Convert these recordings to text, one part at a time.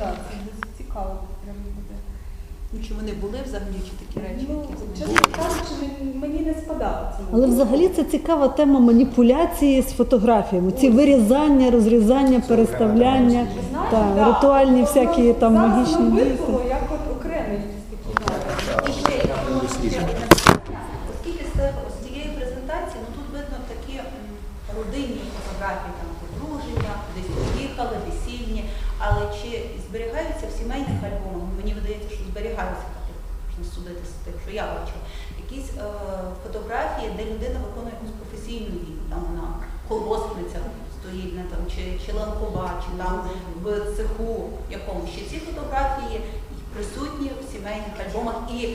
так, це досить цікаво прям буде. Ну, чи вони були взагалі, чи такі речі, Ну, чесно кажучи, мені- мені не спадало це. Але взагалі це цікава тема маніпуляції з фотографіями. Ці вирізання, розрізання, переставляння, Ви знаєте, та, да, ритуальні воно всякі там зараз магічні воно дії. випало як от окремий якийсь такий жанр. І ще, якщо можна ще одне питання. Оскільки з те- з цієї презентації, ну тут видно такі м, родинні фотографії, там подруження, десь поїхали, весільні, але чи зберігаються в сімейних альбомах? Мені видається, що зберігаються, можна судити з тих, що я бачила. Якісь е, фотографії, де людина виконує якусь професійну дію, там вона колгоспниця стоїть, не там, чи, чи ланкова, чи там в цеху якомусь. Чи ці фотографії присутні в сімейних альбомах і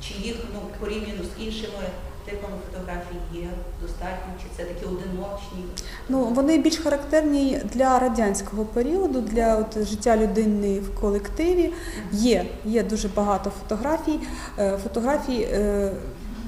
чи їх ну, порівняно з іншими типами фотографій є достатньо, чи це такі одиночні? Ну, вони більш характерні для радянського періоду, для от, життя людини в колективі. Є, є дуже багато фотографій. Е, Фотографій, е,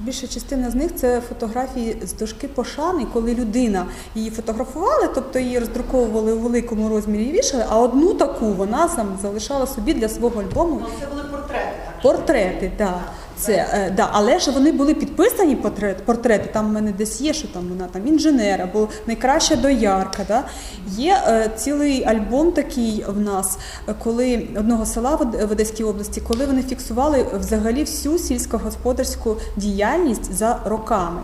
більша частина з них це фотографії з дошки пошани, коли людина її фотографували, тобто її роздруковували у великому розмірі і вішали, а одну таку вона сам залишала собі для свого альбому. Ну, це були портрети, так? Портрети, так. Це, е, да, але ж вони були підписані портрет, портрети. Там в мене десь є, що там вона там інженер або найкраща доярка. Да? Є е, цілий альбом такий в нас, коли одного села в Одеській області, коли вони фіксували взагалі всю сільськогосподарську діяльність за роками.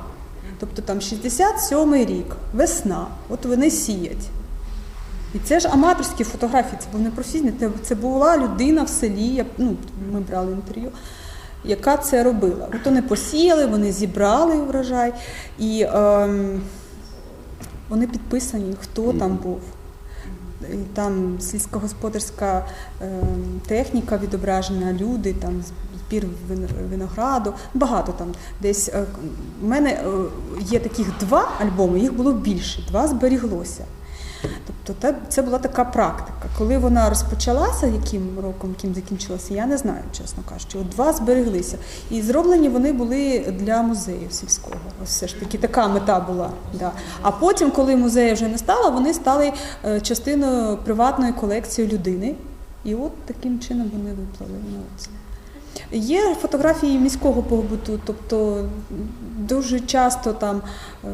Тобто там 67-й рік, весна, от вони сіять. І це ж аматорські фотографії, це був не професійний, це була людина в селі, я- ну, ми брали інтерв'ю, яка це робила. От вони посіяли, вони зібрали врожай, і ем, вони підписані, хто там був. І там сільськогосподарська ем, техніка відображена, люди, там збір винограду, багато там. Десь е, мене е, є таких два альбоми, їх було більше, два зберіглося. Тобто це була така практика. Коли вона розпочалася, яким роком, яким закінчилася, я не знаю, чесно кажучи. От два збереглися. І зроблені вони були для музею сільського. Ось все ж таки така мета була. Да. А потім, коли музею вже не стало, вони стали е, частиною приватної колекції людини. І от таким чином вони виплали. Є фотографії міського побуту, тобто дуже часто там е,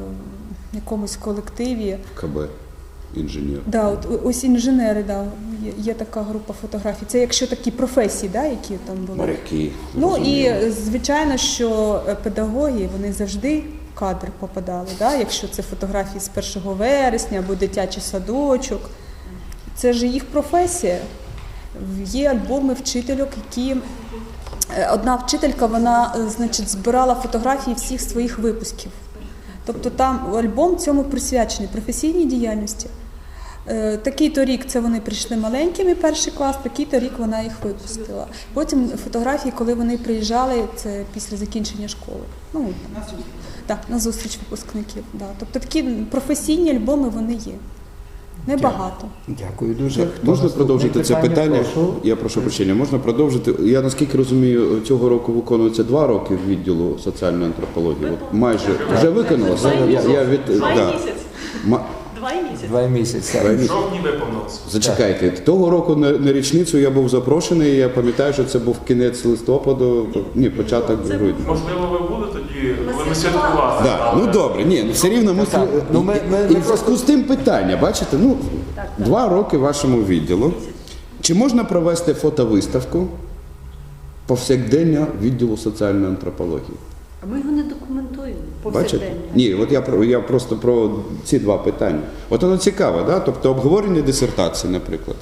в якомусь колективі КБ, інженер. Да, от ось інженери, да, є, є така група фотографій. Це якщо такі професії, да, які там були. Моряки. Ну і е, звичайно, що е, педагоги вони завжди в кадр попадали. Да? Якщо це фотографії з 1 вересня або дитячий садочок, це ж їх професія. Є альбоми вчительок, які е, одна вчителька вона е, значить, збирала фотографії всіх своїх випусків. Тобто там альбом цьому присвячений професійній діяльності. Е, Такий-то рік це вони прийшли маленькими, перший клас, такий-то рік вона їх випустила. Потім фотографії, коли вони приїжджали, це після закінчення школи. Ну, так, на зустріч випускників. Да. Тобто такі професійні альбоми вони є. Небагато. Дякую дуже. Хто Можна продовжити це питання? Прошу. Я прошу прощення. Можна продовжити? Я наскільки розумію, цього року виконується два роки в відділу соціальної антропології. От майже вже виконалося. Я, я від да. Місяці. Два місяці. Два місяці. Два місяці. жовтні виповнилося. Зачекайте, того року на, на річницю я був запрошений. Я пам'ятаю, що це був кінець листопаду, ні, початок грудня. Можливо, ви були тоді, коли ми святкували. Да, ну добре, ні, ну все рівно ми, Так, ну, ми- ми- і ми в зв'язку з тим питання, бачите, ну два роки вашому відділу. Чи можна провести фотовиставку повсякдення відділу соціальної антропології? А ми його не Бачите? Ні, от я про я просто про ці два питання. От воно цікаве, да? тобто обговорення дисертації, наприклад,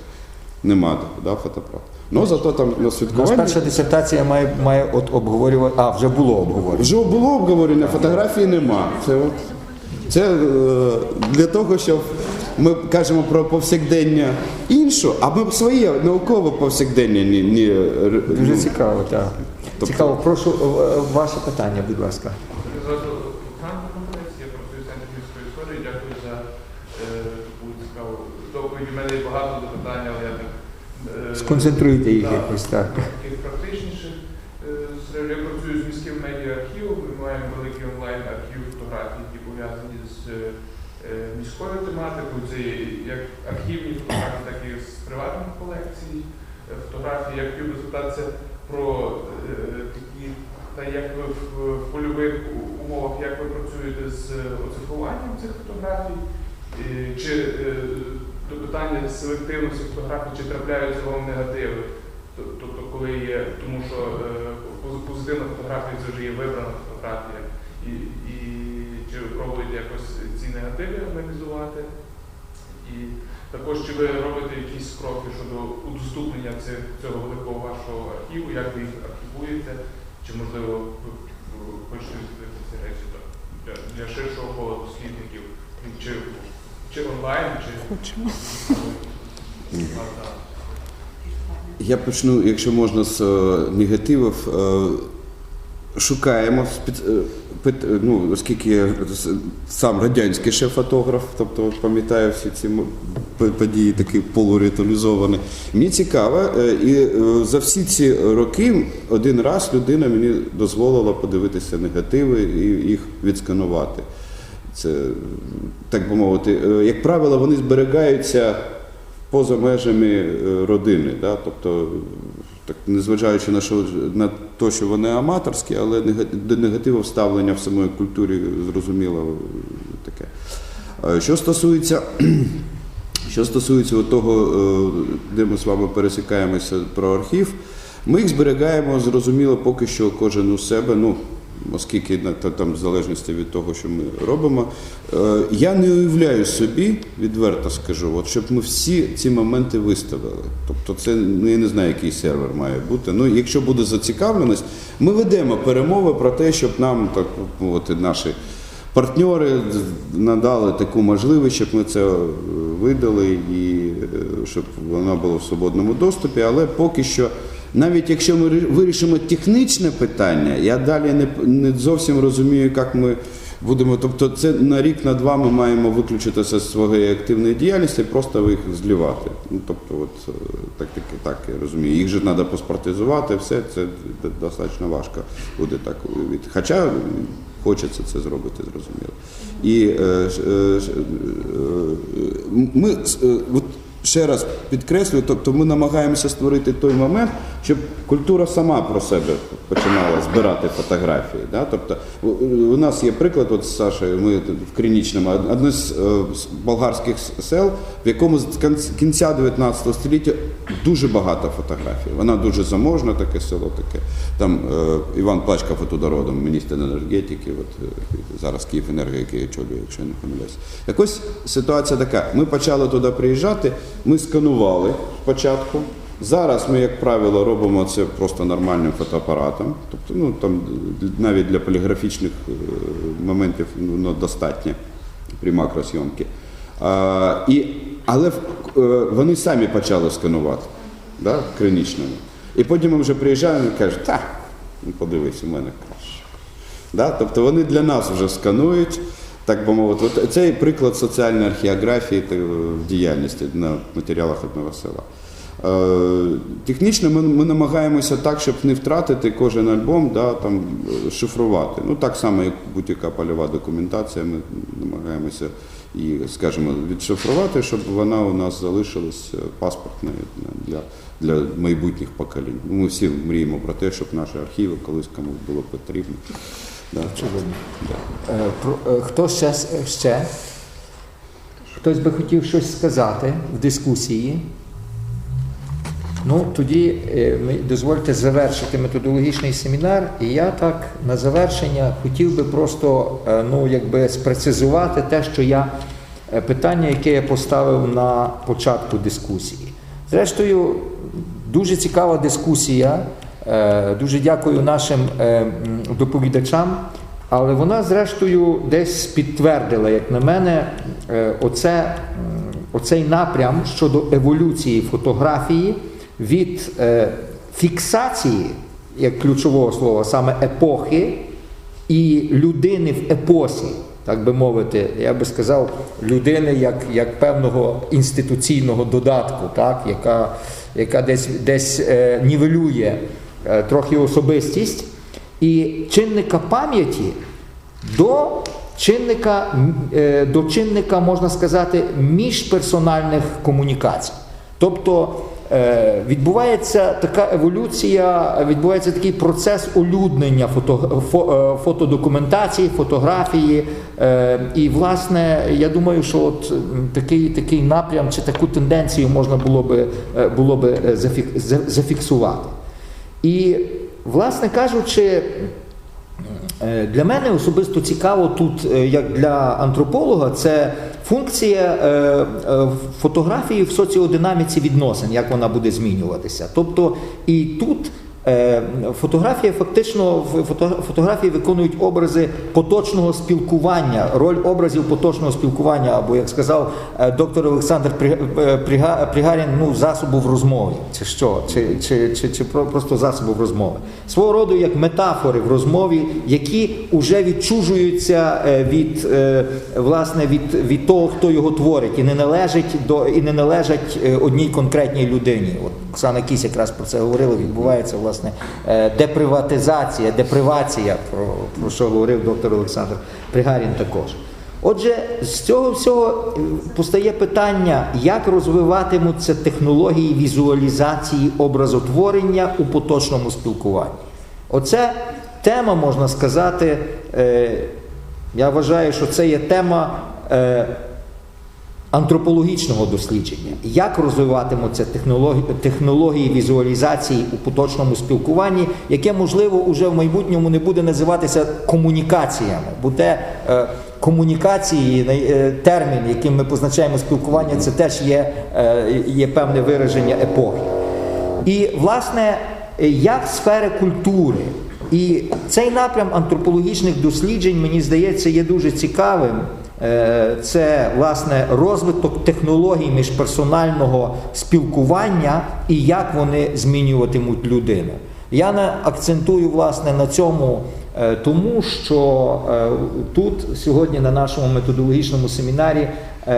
нема да, фотоапарат. Ну зато там на святкування. перша дисертація має, має от обговорювати. А, вже було обговорення. Вже було обговорення, фотографії нема. Це, от, це е, для того, щоб ми кажемо про повсякдення іншу, а ми своє наукове повсякдення не, не Дуже цікаво, так. Тобто- Цікаво, прошу е, ваше питання, будь ласка. Зразу Олександр Конференція, я працюю в центрі міської історії. Дякую за е, таку цікаву доповідь. У мене є багато запитань, але я так е, Сконцентруйте їх якось, так. Таких практичніших. Е, Я працюю з міським медіа-архівом. Ми маємо великий онлайн-архів фотографій, які пов'язані з е, міською тематикою. Це як архівні фотографії, так і з приватних колекцій. е, фотографій. Я хотів би запитатися про е, такі, та як ви в, польових умовах, як ви працюєте з оцифруванням цих фотографій, Е, чи е, до питання селективності фотографій, чи трапляються вам негативи? Тобто, коли є, тому що е, позитивна фотографія це вже є вибрана фотографія, і, і чи ви пробуєте якось ці негативи аналізувати? І також чи ви робите якісь кроки щодо удоступнення цього великого вашого архіву, як ви їх архівуєте, чи можливо ви хочете ці речі для ширшого кола дослідників, чи, чи онлайн, чи Хочемо. Я почну, якщо можна, з е, негативів. Е, шукаємо е, ну, оскільки я сам радянський ще фотограф, тобто пам'ятаю всі ці події такі полуритуалізовані. Мені цікаво, і за всі ці роки один раз людина мені дозволила подивитися негативи і їх відсканувати. Це, так би мовити, е, як правило, вони зберігаються поза межами е, родини. Да? Тобто, так, незважаючи на, що, на те, що вони аматорські, але до негативу вставлення в самої культурі зрозуміло таке. Е, Що стосується, що стосується того, де ми з вами пересікаємося про архів, ми їх зберігаємо, зрозуміло, поки що кожен у себе. Ну, Оскільки там в залежності від того, що ми робимо, Е, я не уявляю собі, відверто скажу, от щоб ми всі ці моменти виставили. Тобто, це ну, я не знаю, який сервер має бути. Ну, якщо буде зацікавленість, ми ведемо перемови про те, щоб нам так мовити, наші партнери надали таку можливість, щоб ми це е, видали і е, щоб воно було в свободному доступі. Але поки що, навіть якщо ми вирішимо технічне питання, я далі не, не зовсім розумію, як ми будемо. Тобто, це на рік, на два ми маємо виключитися з своєї активної діяльності, просто їх злівати. Ну, тобто, от е, так, так, так я розумію. Їх же треба паспортизувати, все це достатньо важко буде так. від- Хоча хочеться це зробити, зрозуміло. І е, е, е, ми е, от ще раз підкреслюю, тобто ми намагаємося створити той момент, щоб культура сама про себе починала збирати фотографії. Да? Тобто у- нас є приклад, от з Сашею, ми в Кринічному, одне з, е, болгарських сел, в якому з кінця 19 століття дуже багато фотографій. Вона дуже заможна, таке село таке. Там е, Іван Плачка фотодородом, міністр енергетики, от, е, зараз Київенерго, який я очолюю, якщо я не помиляюсь. Так ось ситуація така. Ми почали туди приїжджати, ми сканували спочатку. Зараз ми, як правило, робимо це просто нормальним фотоапаратом. Тобто, ну там навіть для поліграфічних е, моментів ну, достатньо при макросйомці. А, і, але е, вони самі почали сканувати да, в. І потім ми вже приїжджаємо і кажуть, та, ну подивись, у мене краще. Да? Тобто вони для нас вже сканують, так би мовити. От цей приклад соціальної археографії та, е, в діяльності на матеріалах одного села. Е, Технічно ми, ми намагаємося так, щоб не втратити кожен альбом, да, там, е, шифрувати. Ну так само, як будь-яка польова документація, ми намагаємося її, скажімо, відшифрувати, щоб вона у нас залишилась паспортною для, для майбутніх поколінь. Ми всі мріємо про те, щоб наші архіви колись комусь було потрібно. Да. Е, про- е, Хто ще, ще? Хтось би хотів щось сказати в дискусії? Ну, тоді е, дозвольте завершити методологічний семінар, і я так на завершення хотів би просто е, ну, якби спрецизувати те, що я е, питання, яке я поставив на початку дискусії. Зрештою, дуже цікава дискусія. Е, Дуже дякую нашим е, доповідачам. Але вона, зрештою, десь підтвердила, як на мене, е, оце, оцей напрям щодо еволюції фотографії від фіксації, як ключового слова, саме епохи і людини в епосі, так би мовити, я би сказав, людини як, як певного інституційного додатку, так, яка, яка десь, десь е, нівелює е, трохи особистість, і чинника пам'яті до чинника, е, до чинника, можна сказати, міжперсональних комунікацій. Тобто відбувається така еволюція, відбувається такий процес улюднення фото, фо- е, фотодокументації, фотографії. Е, І, власне, я думаю, що от такий, такий напрям чи таку тенденцію можна було би, е, було би е, зафік- зафіксувати. І, власне кажучи, Е, Для мене особисто цікаво тут, е, як для антрополога, це функція е, е, фотографії в соціодинаміці відносин, як вона буде змінюватися. Тобто і тут фотографія фактично фотографії виконують образи поточного спілкування, роль образів поточного спілкування, або як сказав е, доктор Олександр е, Пригарін, ну засобу в розмові, чи що, чи, чи, чи, чи просто засобу в розмови. Свого роду як метафори в розмові, які вже відчужуються е, від е, власне від, від того, хто його творить, і не належить до і не належать е, одній конкретній людині. От Оксана Кісь якраз про це говорила. Відбувається власне е, деприватизація, депривація, про, про що говорив доктор Олександр Пригарін також. Отже, з цього всього е, постає питання, як розвиватимуться технології візуалізації образотворення у поточному спілкуванні. Оце тема, можна сказати, е, я вважаю, що це є тема антропологічного дослідження. Як розвиватимуться технології, технології візуалізації у поточному спілкуванні, яке, можливо, уже в майбутньому не буде називатися комунікаціями, бо те е, комунікації, е, термін, яким ми позначаємо спілкування, це теж є, е, є певне вираження епохи. І, власне, як сфери культури. І цей напрям антропологічних досліджень, мені здається, є дуже цікавим. Е, Це, власне, розвиток технологій міжперсонального спілкування і як вони змінюватимуть людину. Я не акцентую власне на цьому, е, тому що е, тут сьогодні на нашому методологічному семінарі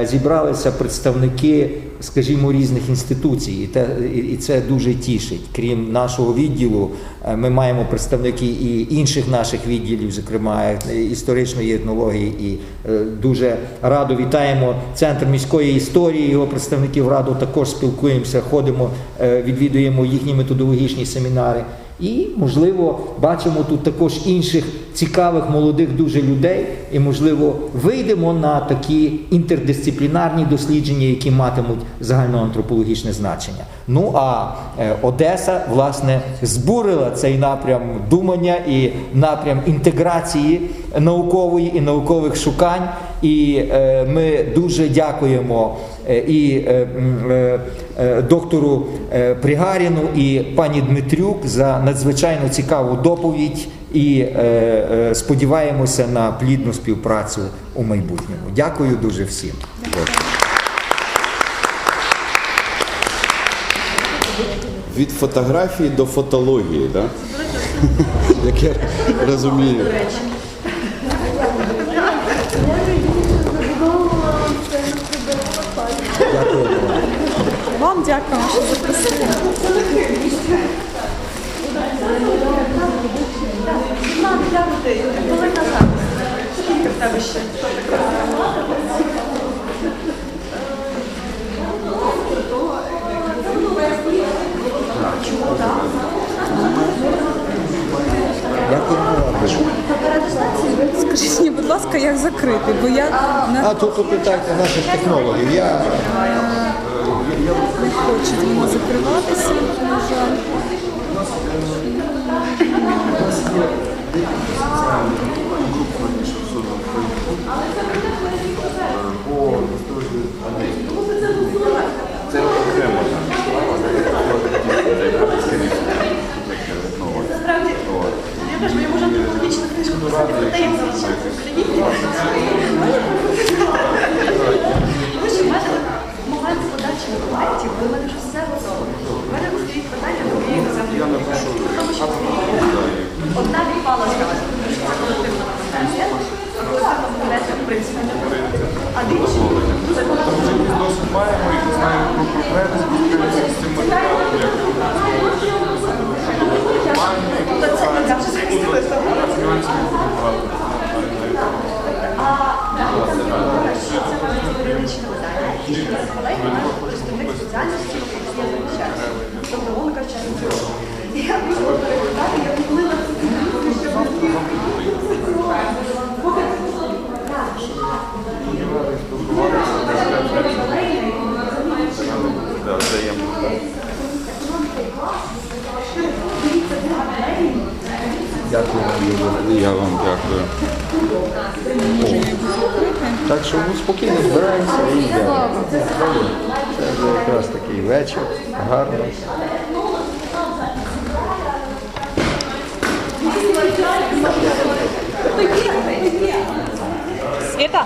зібралися представники, скажімо, різних інституцій, і те- і- це дуже тішить. Крім нашого відділу, е, ми маємо представники і інших наших відділів, зокрема е, історичної етнології, і е, дуже радо вітаємо центр міської історії. Його представників раду також спілкуємося, ходимо, відвідуємо їхні методологічні семінари. І, можливо, бачимо тут також інших цікавих молодих дуже людей, і, можливо, вийдемо на такі інтердисциплінарні дослідження, які матимуть загальноантропологічне значення. Ну а е, Одеса, власне, збурила цей напрям думання і напрям інтеграції наукової і наукових шукань. І е, ми дуже дякуємо е, і доктору е, Пригаріну і пані Дмитрюк за надзвичайно цікаву доповідь. І е, е, сподіваємося на плідну співпрацю у майбутньому. Дякую дуже всім. Від фотографії до фотології, так? Як я розумію. Вам дякую, що запросили. Скажіть мені, будь ласка, як закрити, бо я А тут попитайте наших технологів. Я не хочу воно закриватися, на жаль. Тому Where was Вам. Я вам дякую. Так що ну, спокійно збираємося і йдемо. Це вже якраз такий вечір, гарний. Світа?